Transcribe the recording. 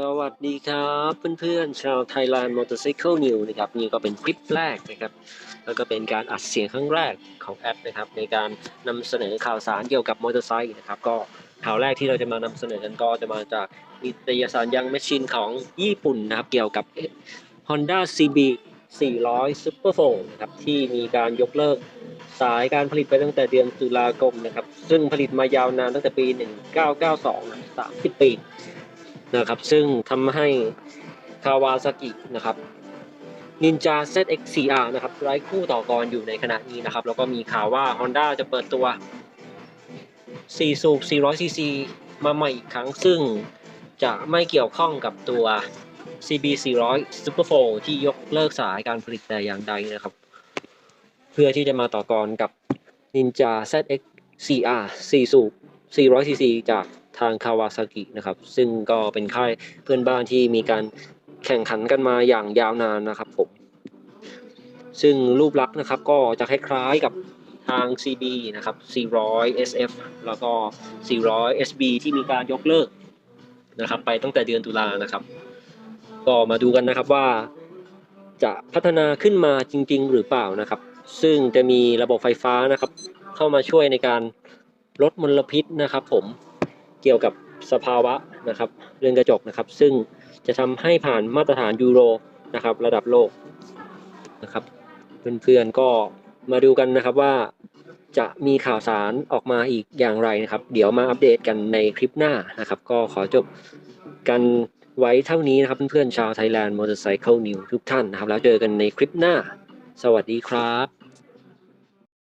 สวัสดีครับเพื่อนๆชาว Thailand Motorcycle New นะครับนี่ก็เป็นคลิปแรกนะครับ แล้วก็เป็นการอัดเสียงครั้งแรกของแอปนะครับ ในการนำเสนอข่าวสารเกี่ยวกับมอเตอร์ไซค์นะครับ ก็ข่าวแรกที่เราจะมานำเสนอกันก็จะมาจากนิตยสารยังแมชชีนของญี่ปุ่นนะครับ เกี่ยวกับ Honda CB 400 Super 4นะครับที่มีการยกเลิกสายการผลิตไปตั้งแต่เดือนตุลาคมนะครับ ซึ่งผลิตมายาวนานตั้งแต่ปี 1992นะ30 ปี นะครับ ซึ่งทำให้คาวาซากินะครับนินจา ZX4R นะครับไร้คู่ต่อกรอยู่ในขณะนี้นะครับ แล้วก็มีข่าวว่า Honda จะเปิดตัว4สูบ 400cc มาใหม่อีกครั้ง ซึ่งจะไม่เกี่ยวข้องกับตัว CB 400 Super 4ที่ยกเลิกสายการผลิตแต่อย่างใดนะครับ เพื่อที่จะมาต่อกรกับ Ninja ZX4R 4สูบ 400cc จาก ทางคาวาซากินะครับ ซึ่งก็เป็นค่ายเพื่อนบ้านที่มีการแข่งขันกันมาอย่างยาวนานนะครับผม ซึ่งรูปลักษณ์นะครับก็จะคล้ายๆกับทาง CB นะครับ 400 SF แล้วก็ 400 SB ที่มีการยกเลิกนะครับ ไปตั้งแต่เดือนตุลานะครับ ก็มาดูกันนะครับว่าจะพัฒนาขึ้นมาจริง ๆ หรือเปล่านะครับ ซึ่งจะมีระบบไฟฟ้านะครับ เข้ามาช่วยในการลดมลพิษนะครับผม เกี่ยวกับสภาวะนะครับเรือนกระจกนะครับ ซึ่งจะทำให้ผ่านมาตรฐานยูโรนะครับระดับโลกนะครับ เพื่อนๆก็มาดูกันนะครับว่าจะมีข่าวสารออกมาอีกอย่างไรนะครับ เดี๋ยวมาอัปเดตกันในคลิปหน้านะครับ ก็ขอจบกันไว้เท่านี้นะครับ เพื่อนๆชาว Thailand Motorcycle News ทุกท่านนะครับ แล้วเจอกันในคลิปหน้า สวัสดีครับ